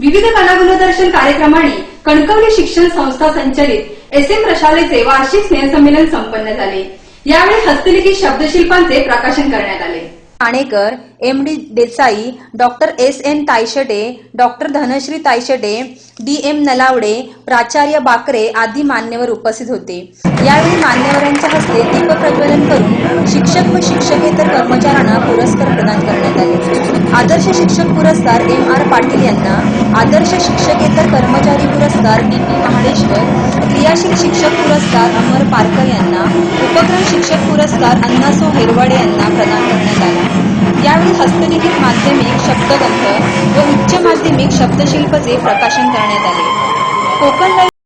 विविध कलागुणदर्शन कार्यक्रमाने कणकवली शिक्षण संस्था संचलित एस एम प्रशालेचे वार्षिक स्नेहसंमेलन संपन्न झाले. यावेळी हस्तलिखित शब्दशिल्पांचे प्रकाशन करण्यात आले. Thanekar M D Desai doctor S N Tayshete doctor Dhanashree Tayshete D M Nalawade प्राचार्य बाकरे आदी मान्यवर उपस्थित होते. यावेळी मान्यवरांच्या हस्ते दीपप्रज्वलन करून शिक्षक व शिक्षकेतर कर्मचाऱ्यांना पुरस्कार प्रदान करण्यात आले. आदर्श शिक्षक पुरस्कार एम आर पाटील यांना आदर्श शिक्षकेतर कर्मचारी पुरस्कार डी पी महाडेश्वर क्रियाशील शिक्षक पुरस्कार अमर पारकर यांना उपक्रम शिक्षक पुरस्कार अण्णासो हेरवाडे यांना प्रदान करण्यात आला. यावेळी हस्तलिखित माध्यमिक शब्दग्रंथ व उच्च माध्यमिक शब्दशिल्पचे प्रकाशन करण्यात आले. कोकण